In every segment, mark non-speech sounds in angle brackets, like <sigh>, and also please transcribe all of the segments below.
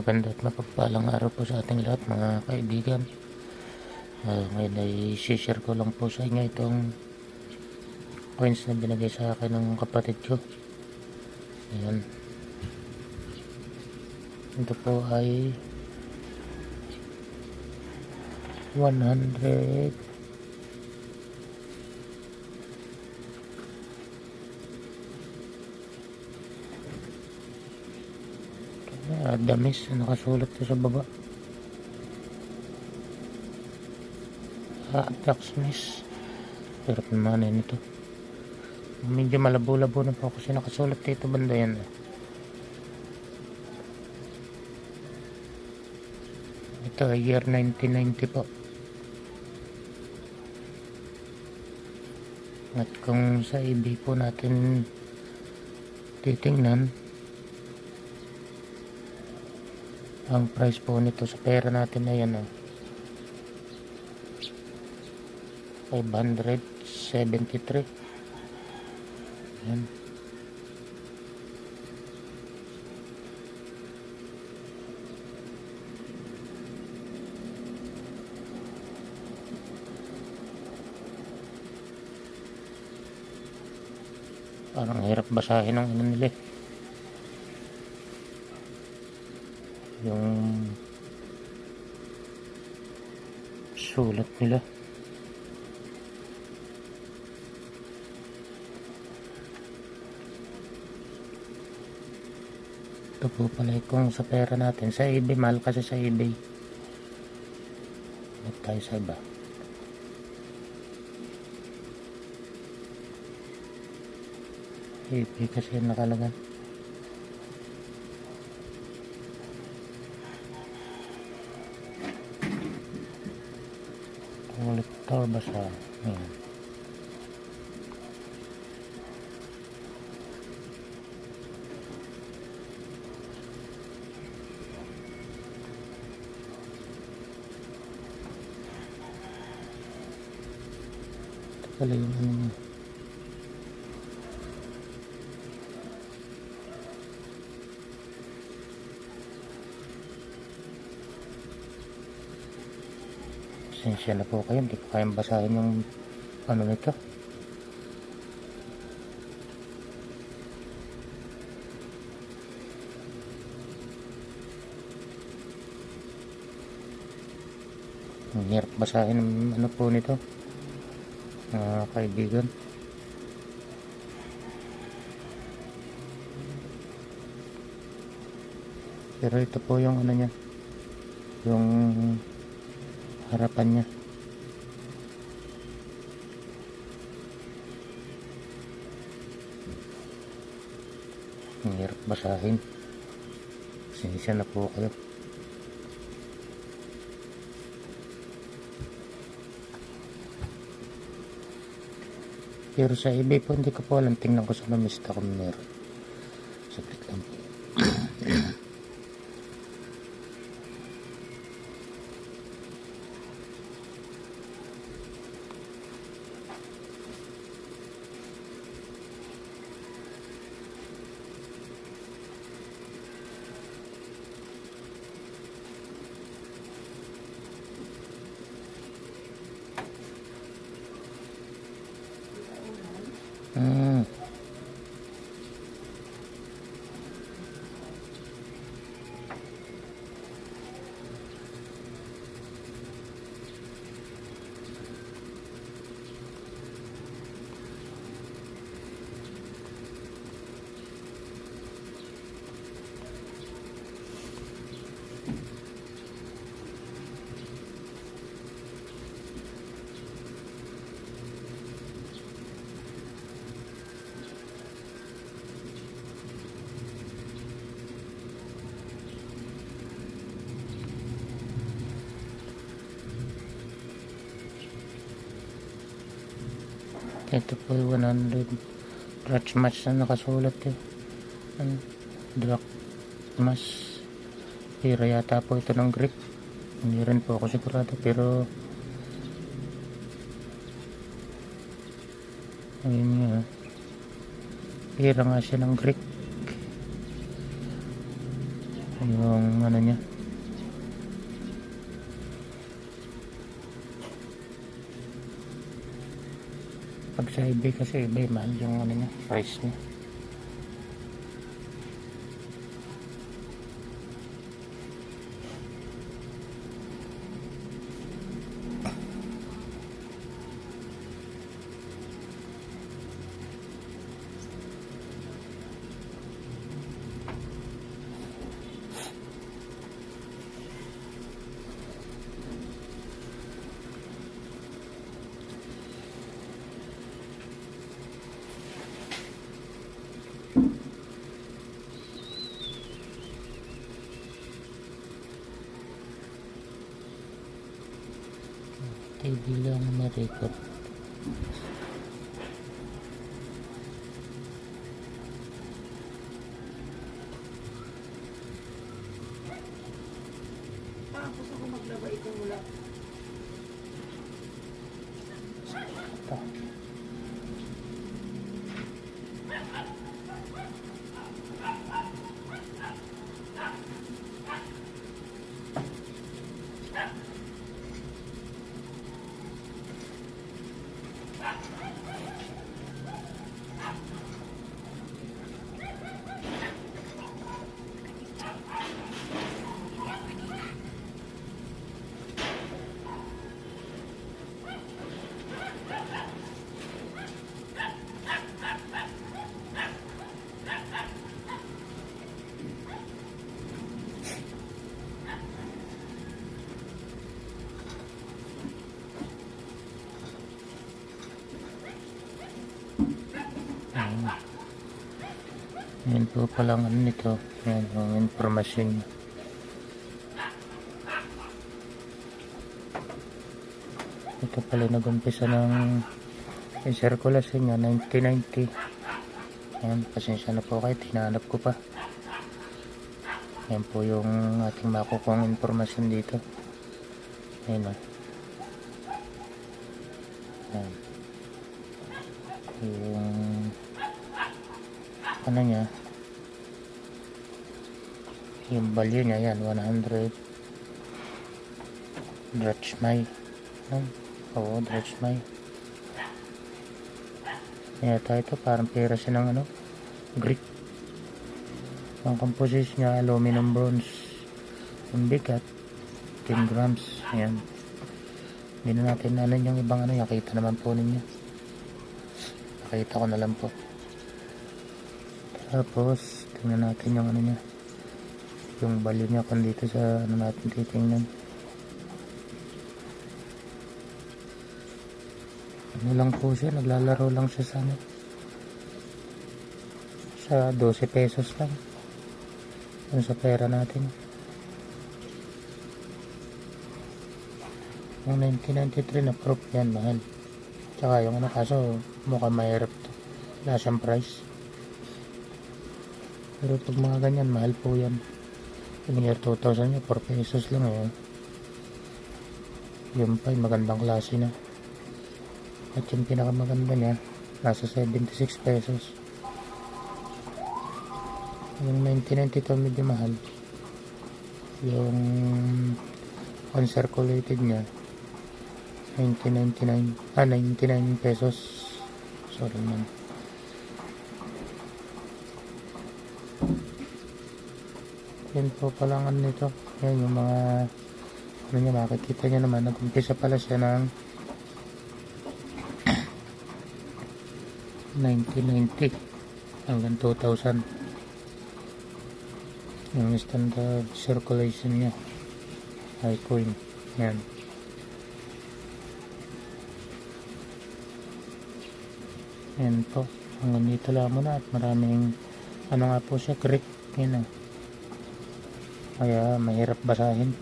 maganda at mapagpalang araw po sa ating lahat mga kaibigan. Ah, ngayon ay share ko lang po sa inyo itong coins na binigay sa akin ng kapatid ko. Ayan. Ito po ay 100 Ah, damis na nakasulat ko sa baba. Ah, miss. Hirap naman yun ito. Medyo malabo-labo na po kasi nakasulat dito banda yan. eh. Ito ay year 1990 po. At kung sa EB po natin titingnan, ang price po nito sa pera natin na yan, oh, 573. Yan. Parang hirap basahin ang ano nila eh. Yung sulat nila. Ito po pala kung sa pera natin. Sa eBay, mahal kasi sa eBay. Hanap tayo sa iba. eBay kasi nakalagay. Collector ba sa... Ayan. Pala yung. Pasensya na po kayo, hindi ko kayang basahin yung ano nito. Ang hirap basahin ang ano po nito. Mga kaibigan. Pero ito po yung ano niya. Yung harapan niya. Ang hirap basahin. Sinisya na po kayo. Pero sa eBay po, hindi ko po alam. Tingnan ko sa namista kung meron. Saglit lang. <clears throat> Ito po yung 100 clutch match na nakasulat eh. Ano? Drag mas. Pira yata po ito ng grip. Hindi rin po ako sigurado pero ayun nga. Pira nga siya ng grip. yung ano niya pag sa eBay kasi eBay mahal yung ano niya price niya TV lang ma-record Tapos ako maglaba ito mula. ito Ayan. Po palang ano nito. Yan yung informasyon niya. Ito pala nag-umpisa ng circulation niya 1990. Yan, pasensya na po kayo. Tinanap ko pa. Yan po yung ating makukuha informasyon dito. Ayan o. Yan yung ano niya yung value niya yan 100 drachmay yan oo drachmay yata ito parang pera siya ng ano Greek. Ang composition niya aluminum bronze. Yung bigat 10 grams yan. Hindi na natin ano yung ibang ano nakita naman po ninyo. Pakita ko na lang po. Tapos, tingnan natin yung ano niya. Yung value niya kung dito sa ano natin titingnan. Ano lang po siya, naglalaro lang siya sa ano. Sa 12 pesos lang. Yun sa pera natin. Yung 1993 na proof yan, mahal. Tsaka yung ano kaso mukhang mahirap to. Wala siyang price. Pero pag mga ganyan, mahal po yan. Year 2000 nyo, 4 pesos lang eh. Yung pa, magandang klase na. At yung pinakamaganda niya, nasa 76 pesos. Yung 1992 medyo mahal. Yung uncirculated niya, 1999 ah 99 pesos sorry man yan po palang ano nito. Yan yung mga ano nyo makikita nyo naman. Nag-umpisa pala siya ng <clears throat> 1990 hanggang 2000 yung standard circulation niya. High coin yan. Yan po. Hanggang dito lang muna at maraming ano nga po siya, Greek. Yan ah. Kaya mahirap basahin.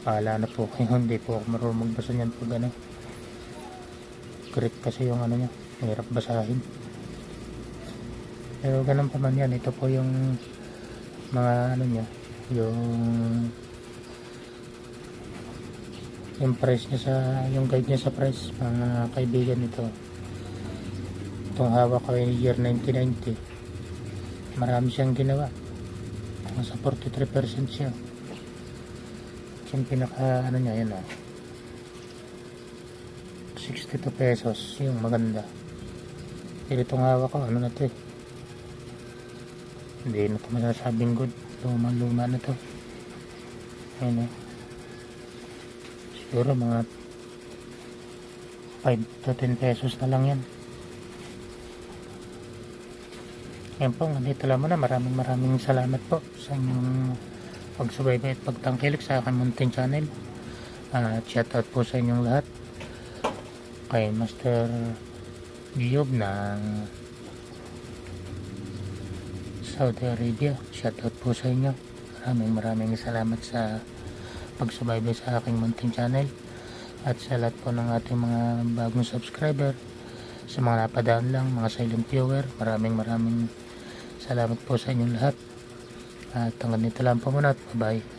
Paala na po kayo. <laughs> Hindi po ako marunong magbasa niyan pag ano. Greek kasi yung ano niya. Mahirap basahin. Pero ganun pa man yan. Ito po yung mga ano niya. Yung yung price niya sa yung guide niya sa price mga kaibigan ito itong hawak ko ay year 1990 marami siyang ginawa nasa 43% siya. Yung pinaka ano niya yun ah. 62 pesos yung maganda. Pero itong hawak ko ano na to eh. Hindi na ito masasabing good. Luma luma na to. Ayun eh siguro mga 5 to 10 pesos na lang yan yan po nandito lang muna. Maraming maraming salamat po sa inyong pagsubaybay at pagtangkilik sa aking munting channel. At shout out po sa inyong lahat. Kay Master Giob ng Saudi Arabia. Shout out po sa inyo. Maraming maraming salamat sa pagsubaybay sa aking munting channel. At sa lahat po ng ating mga bagong subscriber sa mga napadaan lang mga silent viewer maraming maraming salamat po sa inyong lahat. At hanggang dito lang po muna at bye